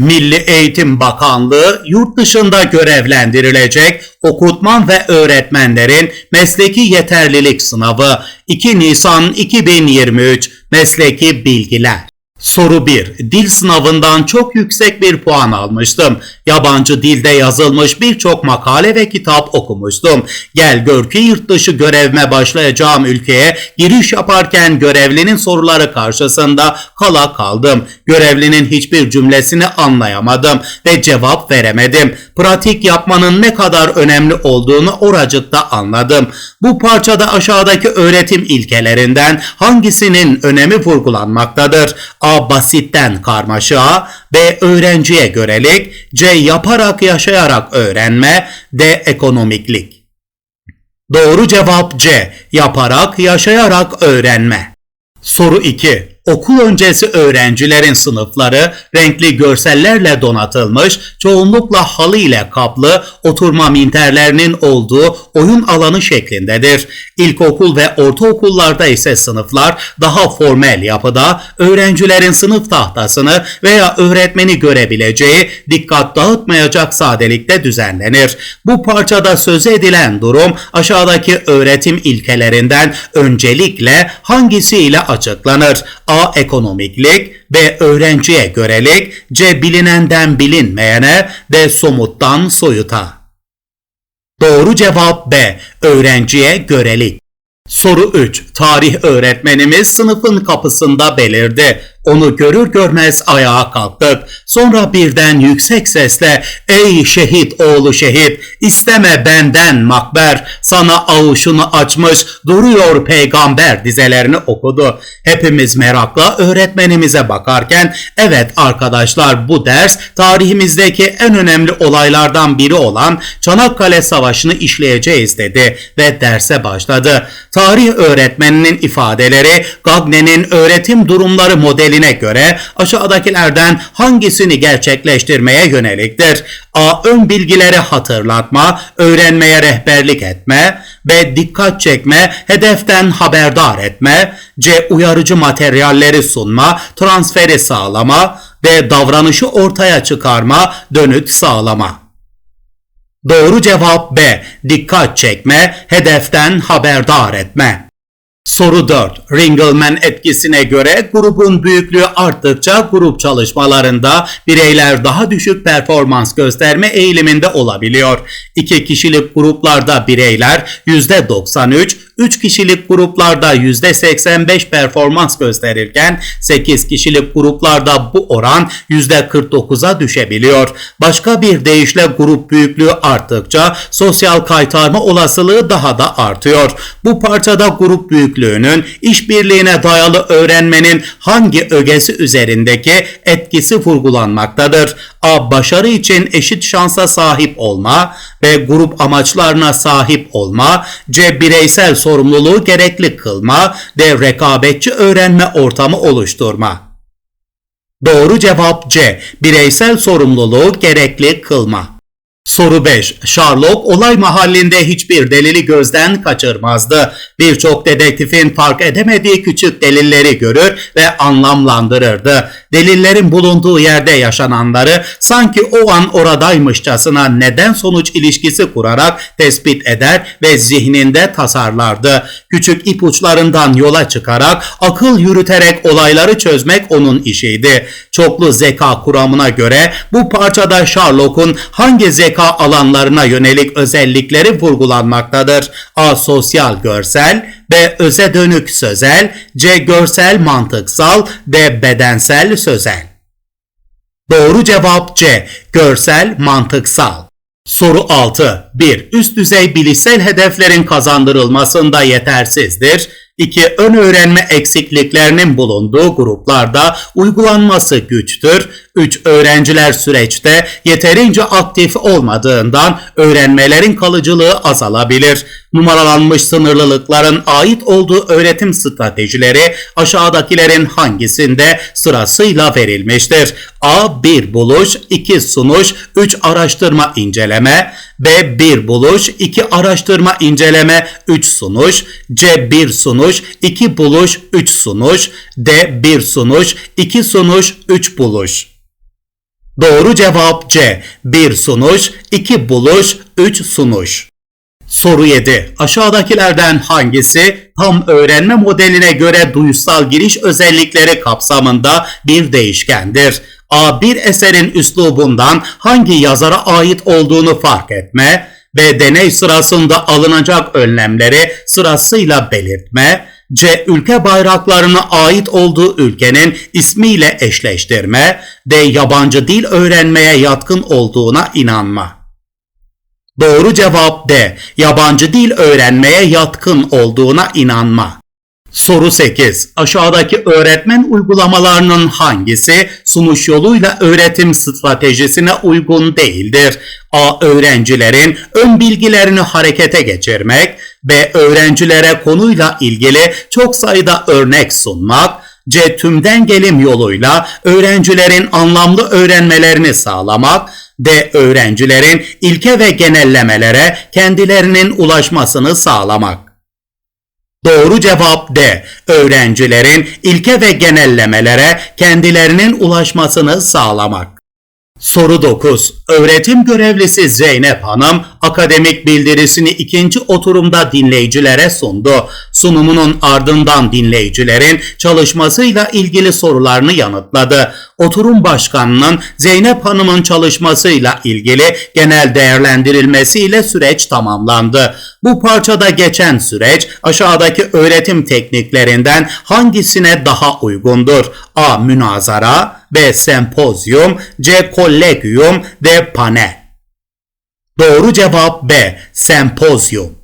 Milli Eğitim Bakanlığı yurt dışında görevlendirilecek okutman ve öğretmenlerin mesleki yeterlilik sınavı 2 Nisan 2023 mesleki bilgiler. Soru 1. Dil sınavından çok yüksek bir puan almıştım. Yabancı dilde yazılmış birçok makale ve kitap okumuştum. Gel gör ki yurt dışı görevime başlayacağım ülkeye giriş yaparken görevlinin soruları karşısında kala kaldım. Görevlinin hiçbir cümlesini anlayamadım ve cevap veremedim. Pratik yapmanın ne kadar önemli olduğunu oracıkta anladım. Bu parçada aşağıdaki öğretim ilkelerinden hangisinin önemi vurgulanmaktadır? A. Basitten karmaşığa, B. Öğrenciye görelik, C. Yaparak yaşayarak öğrenme, D. Ekonomiklik. Doğru cevap C. Yaparak yaşayarak öğrenme. Soru 2. Okul öncesi öğrencilerin sınıfları renkli görsellerle donatılmış, çoğunlukla halı ile kaplı oturma minterlerinin olduğu oyun alanı şeklindedir. İlkokul ve ortaokullarda ise sınıflar daha formel yapıda öğrencilerin sınıf tahtasını veya öğretmeni görebileceği dikkat dağıtmayacak sadelikte düzenlenir. Bu parçada söz edilen durum aşağıdaki öğretim ilkelerinden öncelikle hangisiyle açıklanır? A. Ekonomiklik B. Öğrenciye görelik C. Bilinenden bilinmeyene D. Somuttan soyuta Doğru cevap B. Öğrenciye görelik. Soru 3. Tarih öğretmenimiz sınıfın kapısında belirdi. Onu görür görmez ayağa kalktık. Sonra birden yüksek sesle ''Ey şehit oğlu şehit, isteme benden makber, sana avuşunu açmış duruyor peygamber'' dizelerini okudu. Hepimiz merakla öğretmenimize bakarken ''Evet arkadaşlar bu ders tarihimizdeki en önemli olaylardan biri olan Çanakkale Savaşı'nı işleyeceğiz'' dedi ve derse başladı. Tarih öğretmeninin ifadeleri Gagne'nin öğretim durumları modeli modeline göre aşağıdakilerden hangisini gerçekleştirmeye yöneliktir? A. Ön bilgileri hatırlatma, öğrenmeye rehberlik etme. B. Dikkat çekme, hedeften haberdar etme. C. Uyarıcı materyalleri sunma, transferi sağlama. D. Davranışı ortaya çıkarma, dönüt sağlama. Doğru cevap B. Dikkat çekme, hedeften haberdar etme. Soru 4. Ringelmann etkisine göre grubun büyüklüğü arttıkça grup çalışmalarında bireyler daha düşük performans gösterme eğiliminde olabiliyor. 2 kişilik gruplarda bireyler %93, 3 kişilik gruplarda %85 performans gösterirken 8 kişilik gruplarda bu oran %49'a düşebiliyor. Başka bir deyişle grup büyüklüğü arttıkça sosyal kaytarma olasılığı daha da artıyor. Bu parçada grup büyüklüğünün işbirliğine dayalı öğrenmenin hangi ögesi üzerindeki etkisi vurgulanmaktadır. A. Başarı için eşit şansa sahip olma. B. Grup amaçlarına sahip olma. C. Bireysel sorumluluğu gerekli kılma. D. Rekabetçi öğrenme ortamı oluşturma. Doğru cevap C. Bireysel sorumluluğu gerekli kılma. Soru 5. Sherlock olay mahallinde hiçbir delili gözden kaçırmazdı. Birçok dedektifin fark edemediği küçük delilleri görür ve anlamlandırırdı. Delillerin bulunduğu yerde yaşananları sanki o an oradaymışçasına neden sonuç ilişkisi kurarak tespit eder ve zihninde tasarlardı. Küçük ipuçlarından yola çıkarak akıl yürüterek olayları çözmek onun işiydi. Çoklu zeka kuramına göre bu parçada Sherlock'un hangi zeka alanlarına yönelik özellikleri vurgulanmaktadır. A. Sosyal görsel, B. Öze dönük sözel, C. Görsel mantıksal, D. Bedensel sözel. Doğru cevap C. Görsel mantıksal. Soru 6. 1. Üst düzey bilişsel hedeflerin kazandırılmasında yetersizdir. 2. Ön öğrenme eksikliklerinin bulunduğu gruplarda uygulanması güçtür. 3. Öğrenciler süreçte yeterince aktif olmadığından öğrenmelerin kalıcılığı azalabilir. Numaralanmış sınırlılıkların ait olduğu öğretim stratejileri aşağıdakilerin hangisinde sırasıyla verilmiştir? A. 1 buluş, 2 sunuş, 3 araştırma inceleme, B. 1 buluş, 2 araştırma inceleme, 3 sunuş, C. 1 sunuş, 2 buluş, 3 sunuş, D. 1 sunuş, 2 sunuş, 3 buluş. Doğru cevap C. 1 sunuş, 2 buluş, 3 sunuş. Soru 7. Aşağıdakilerden hangisi tam öğrenme modeline göre duyusal giriş özellikleri kapsamında bir değişkendir? A. Bir eserin üslubundan hangi yazara ait olduğunu fark etme. B. Deney sırasında alınacak önlemleri sırasıyla belirtme. C. Ülke bayraklarına ait olduğu ülkenin ismiyle eşleştirme. D. Yabancı dil öğrenmeye yatkın olduğuna inanma. Doğru cevap D. Yabancı dil öğrenmeye yatkın olduğuna inanma. Soru 8. Aşağıdaki öğretmen uygulamalarının hangisi sunuş yoluyla öğretim stratejisine uygun değildir? A. Öğrencilerin ön bilgilerini harekete geçirmek. B. Öğrencilere konuyla ilgili çok sayıda örnek sunmak. C. Tümden gelim yoluyla öğrencilerin anlamlı öğrenmelerini sağlamak. D. Öğrencilerin ilke ve genellemelere kendilerinin ulaşmasını sağlamak. Doğru cevap D. Öğrencilerin ilke ve genellemelere kendilerinin ulaşmasını sağlamak. Soru 9. Öğretim görevlisi Zeynep Hanım akademik bildirisini ikinci oturumda dinleyicilere sundu. Sunumunun ardından dinleyicilerin çalışmasıyla ilgili sorularını yanıtladı. Oturum başkanının Zeynep Hanım'ın çalışmasıyla ilgili genel değerlendirilmesiyle süreç tamamlandı. Bu parçada geçen süreç aşağıdaki öğretim tekniklerinden hangisine daha uygundur? A. Münazara B. Sempozyum C. Kollegium D. Panel Doğru cevap B. Sempozyum.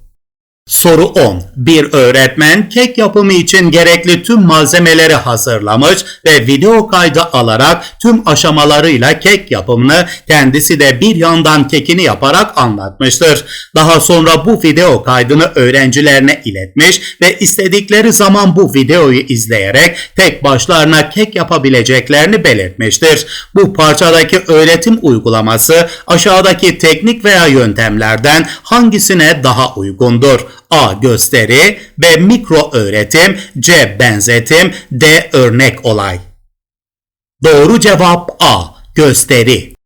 Soru 10. Bir öğretmen kek yapımı için gerekli tüm malzemeleri hazırlamış ve video kaydı alarak tüm aşamalarıyla kek yapımını kendisi de bir yandan kekini yaparak anlatmıştır. Daha sonra bu video kaydını öğrencilerine iletmiş ve istedikleri zaman bu videoyu izleyerek tek başlarına kek yapabileceklerini belirtmiştir. Bu parçadaki öğretim uygulaması aşağıdaki teknik veya yöntemlerden hangisine daha uygundur? A. Gösteri B. Mikro öğretim C. Benzetim D. Örnek olay Doğru cevap A. Gösteri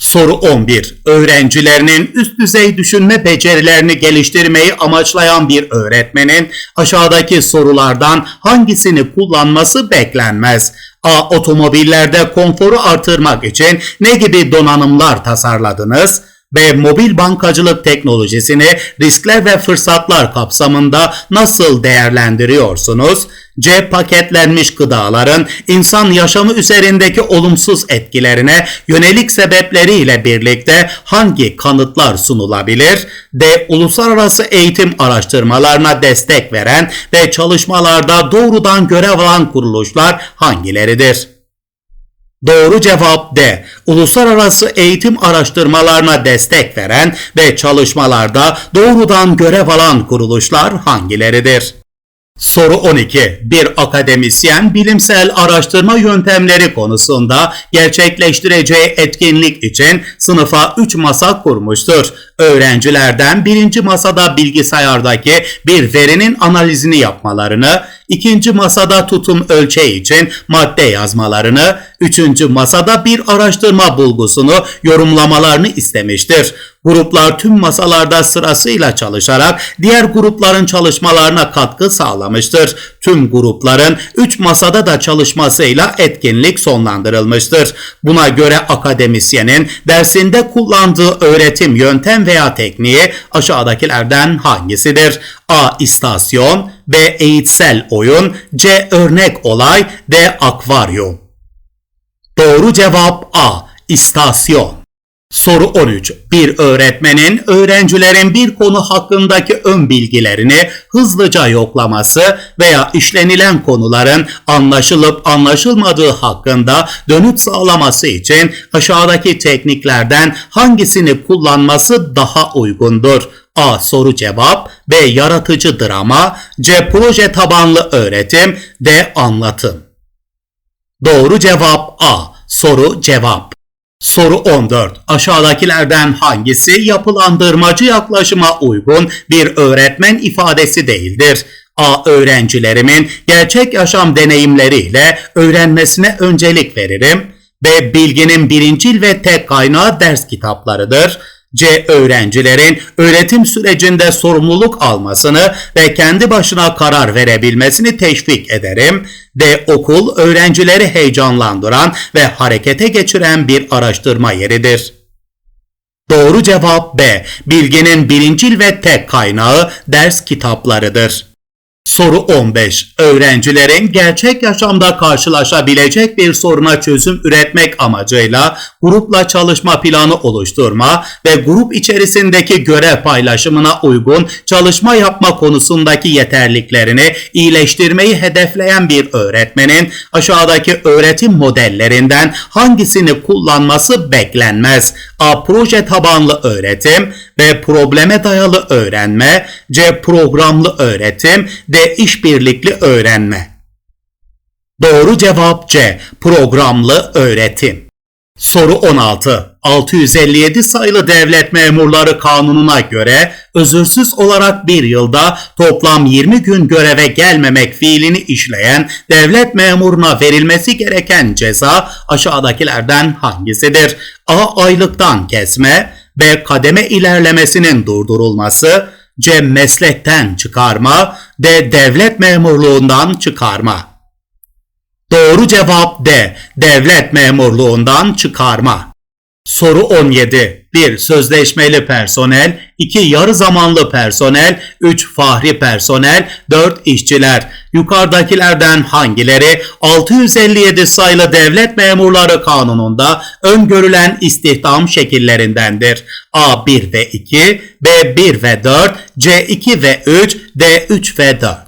Soru 11. Öğrencilerinin üst düzey düşünme becerilerini geliştirmeyi amaçlayan bir öğretmenin aşağıdaki sorulardan hangisini kullanması beklenmez? A. Otomobillerde konforu artırmak için ne gibi donanımlar tasarladınız? B. Mobil bankacılık teknolojisini riskler ve fırsatlar kapsamında nasıl değerlendiriyorsunuz? C. Paketlenmiş gıdaların insan yaşamı üzerindeki olumsuz etkilerine yönelik sebepleriyle birlikte hangi kanıtlar sunulabilir? D. Uluslararası eğitim araştırmalarına destek veren ve çalışmalarda doğrudan görev alan kuruluşlar hangileridir? Doğru cevap D. Uluslararası eğitim araştırmalarına destek veren ve çalışmalarda doğrudan görev alan kuruluşlar hangileridir? Soru 12. Bir akademisyen bilimsel araştırma yöntemleri konusunda gerçekleştireceği etkinlik için sınıfa 3 masa kurmuştur. Öğrencilerden birinci masada bilgisayardaki bir verinin analizini yapmalarını, ikinci masada tutum ölçeği için madde yazmalarını, üçüncü masada bir araştırma bulgusunu yorumlamalarını istemiştir. Gruplar tüm masalarda sırasıyla çalışarak diğer grupların çalışmalarına katkı sağlamıştır. Tüm grupların 3 masada da çalışmasıyla etkinlik sonlandırılmıştır. Buna göre akademisyenin dersinde kullandığı öğretim yöntem veya tekniği aşağıdakilerden hangisidir? A. İstasyon B. Eğitsel oyun C. Örnek olay D. Akvaryum Doğru cevap A. İstasyon Soru 13. Bir öğretmenin öğrencilerin bir konu hakkındaki ön bilgilerini hızlıca yoklaması veya işlenilen konuların anlaşılıp anlaşılmadığı hakkında dönüt sağlaması için aşağıdaki tekniklerden hangisini kullanması daha uygundur? A. Soru cevap B. Yaratıcı drama C. Proje tabanlı öğretim D. Anlatım Doğru cevap A. Soru cevap Soru 14. Aşağıdakilerden hangisi yapılandırmacı yaklaşıma uygun bir öğretmen ifadesi değildir? A. Öğrencilerimin gerçek yaşam deneyimleriyle öğrenmesine öncelik veririm. B. Bilginin birincil ve tek kaynağı ders kitaplarıdır. C. Öğrencilerin öğretim sürecinde sorumluluk almasını ve kendi başına karar verebilmesini teşvik ederim. D. Okul öğrencileri heyecanlandıran ve harekete geçiren bir araştırma yeridir. Doğru cevap B. Bilginin birincil ve tek kaynağı ders kitaplarıdır. Soru 15. Öğrencilerin gerçek yaşamda karşılaşabilecek bir soruna çözüm üretmek amacıyla grupla çalışma planı oluşturma ve grup içerisindeki görev paylaşımına uygun çalışma yapma konusundaki yeterliklerini iyileştirmeyi hedefleyen bir öğretmenin aşağıdaki öğretim modellerinden hangisini kullanması beklenmez? A. Proje tabanlı öğretim B. Probleme dayalı öğrenme C. Programlı öğretim D. işbirlikli öğrenme Doğru cevap C. Programlı öğretim. Soru 16. 657 sayılı devlet memurları kanununa göre özürsüz olarak bir yılda toplam 20 gün göreve gelmemek fiilini işleyen devlet memuruna verilmesi gereken ceza aşağıdakilerden hangisidir? A. Aylıktan kesme B. Kademe ilerlemesinin durdurulması C. Meslekten çıkarma D. Devlet memurluğundan çıkarma Doğru cevap D. Devlet memurluğundan çıkarma. Soru 17. 1. Sözleşmeli personel 2. Yarı zamanlı personel 3. Fahri personel 4. işçiler. Yukarıdakilerden hangileri 657 sayılı devlet memurları kanununda öngörülen istihdam şekillerindendir? A 1 ve 2, B 1 ve 4, C 2 ve 3, D 3 ve 4.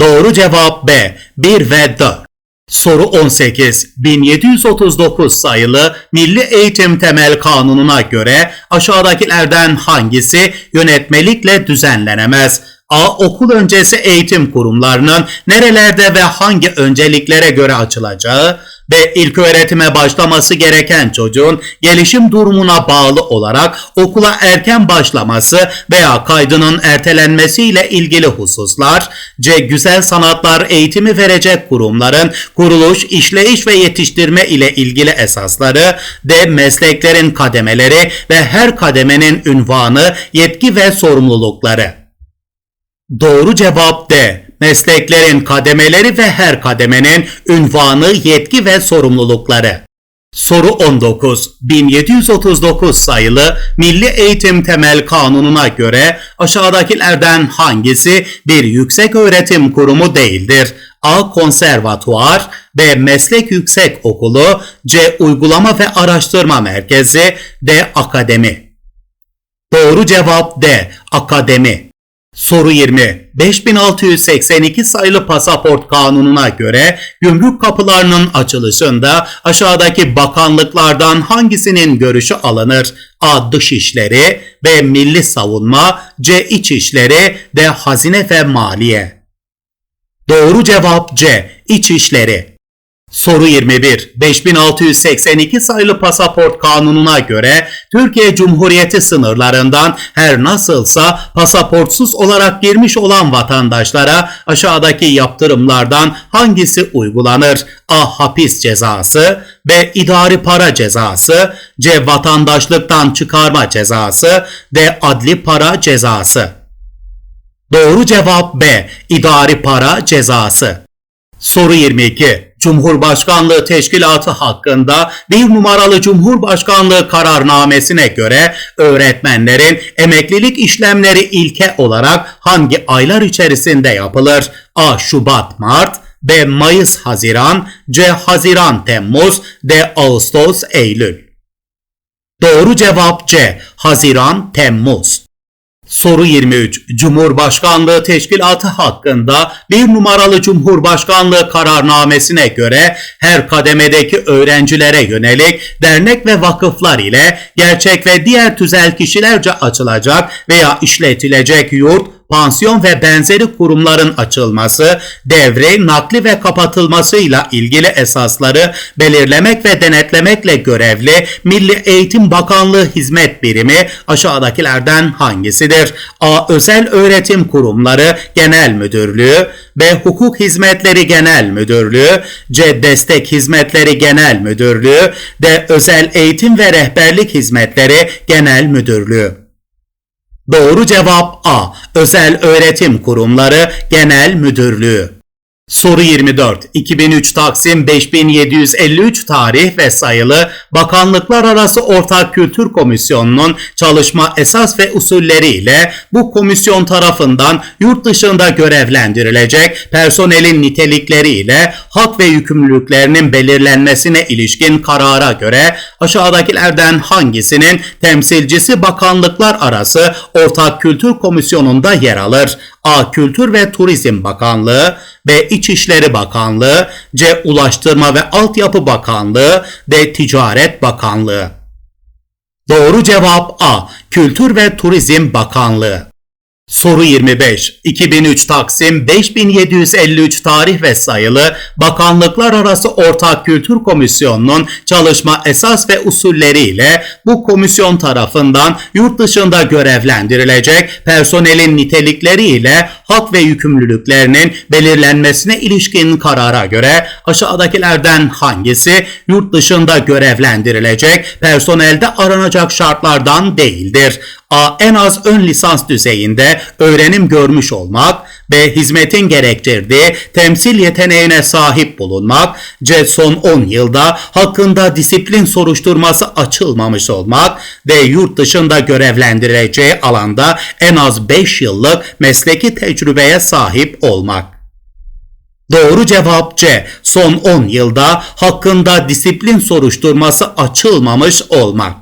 Doğru cevap B 1 ve 4. Soru 18. 1739 sayılı Milli Eğitim Temel Kanunu'na göre aşağıdakilerden hangisi yönetmelikle düzenlenemez? A. Okul öncesi eğitim kurumlarının nerelerde ve hangi önceliklere göre açılacağı ve ilk öğretime başlaması gereken çocuğun gelişim durumuna bağlı olarak okula erken başlaması veya kaydının ertelenmesiyle ilgili hususlar, C. Güzel sanatlar eğitimi verecek kurumların kuruluş, işleyiş ve yetiştirme ile ilgili esasları, D. Mesleklerin kademeleri ve her kademenin ünvanı, yetki ve sorumlulukları. Doğru cevap D. Mesleklerin kademeleri ve her kademenin ünvanı, yetki ve sorumlulukları. Soru 19. 1739 sayılı Milli Eğitim Temel Kanunu'na göre aşağıdakilerden hangisi bir yüksek öğretim kurumu değildir? A. Konservatuar B. Meslek Yüksek Okulu C. Uygulama ve Araştırma Merkezi D. Akademi Doğru cevap D. Akademi Soru 20. 5682 sayılı pasaport kanununa göre gümrük kapılarının açılışında aşağıdaki bakanlıklardan hangisinin görüşü alınır? A. Dışişleri B. Milli Savunma C. İçişleri D. Hazine ve Maliye Doğru cevap C. İçişleri Soru 21. 5682 sayılı pasaport kanununa göre Türkiye Cumhuriyeti sınırlarından her nasılsa pasaportsuz olarak girmiş olan vatandaşlara aşağıdaki yaptırımlardan hangisi uygulanır? A. Hapis cezası B. idari para cezası C. Vatandaşlıktan çıkarma cezası D. Adli para cezası Doğru cevap B. İdari para cezası. Soru 22. Cumhurbaşkanlığı Teşkilatı hakkında bir numaralı Cumhurbaşkanlığı kararnamesine göre öğretmenlerin emeklilik işlemleri ilke olarak hangi aylar içerisinde yapılır? A. Şubat Mart B. Mayıs Haziran C. Haziran Temmuz D. Ağustos Eylül Doğru cevap C. Haziran Temmuz Soru 23. Cumhurbaşkanlığı Teşkilatı hakkında bir numaralı Cumhurbaşkanlığı kararnamesine göre her kademedeki öğrencilere yönelik dernek ve vakıflar ile gerçek ve diğer tüzel kişilerce açılacak veya işletilecek yurt, pansiyon ve benzeri kurumların açılması, devre, nakli ve kapatılmasıyla ilgili esasları belirlemek ve denetlemekle görevli Milli Eğitim Bakanlığı Hizmet Birimi aşağıdakilerden hangisidir? A. Özel Öğretim Kurumları Genel Müdürlüğü B. Hukuk Hizmetleri Genel Müdürlüğü C. Destek Hizmetleri Genel Müdürlüğü D. Özel Eğitim ve Rehberlik Hizmetleri Genel Müdürlüğü Doğru cevap A. Özel Öğretim Kurumları Genel Müdürlüğü. Soru 24. 2003 Taksim 5753 tarih ve sayılı Bakanlıklar Arası Ortak Kültür Komisyonu'nun çalışma esas ve usulleri ile bu komisyon tarafından yurt dışında görevlendirilecek personelin nitelikleri ile hak ve yükümlülüklerinin belirlenmesine ilişkin karara göre aşağıdakilerden hangisinin temsilcisi bakanlıklar arası Ortak Kültür Komisyonu'nda yer alır? A. Kültür ve Turizm Bakanlığı B. İçişleri Bakanlığı C. Ulaştırma ve Altyapı Bakanlığı D. Ticaret Bakanlığı Doğru cevap A. Kültür ve Turizm Bakanlığı Soru 25. 2003 Taksim 5753 tarih ve sayılı Bakanlıklar Arası Ortak Kültür Komisyonu'nun çalışma esas ve usulleri ile bu komisyon tarafından yurt dışında görevlendirilecek personelin nitelikleri ile hak ve yükümlülüklerinin belirlenmesine ilişkin karara göre aşağıdakilerden hangisi yurt dışında görevlendirilecek personelde aranacak şartlardan değildir? A. En az ön lisans düzeyinde öğrenim görmüş olmak. B. Hizmetin gerektirdiği temsil yeteneğine sahip bulunmak. C. Son 10 yılda hakkında disiplin soruşturması açılmamış olmak. D. Yurt dışında görevlendirileceği alanda en az 5 yıllık mesleki tecrübeye sahip olmak. Doğru cevap C. Son 10 yılda hakkında disiplin soruşturması açılmamış olmak.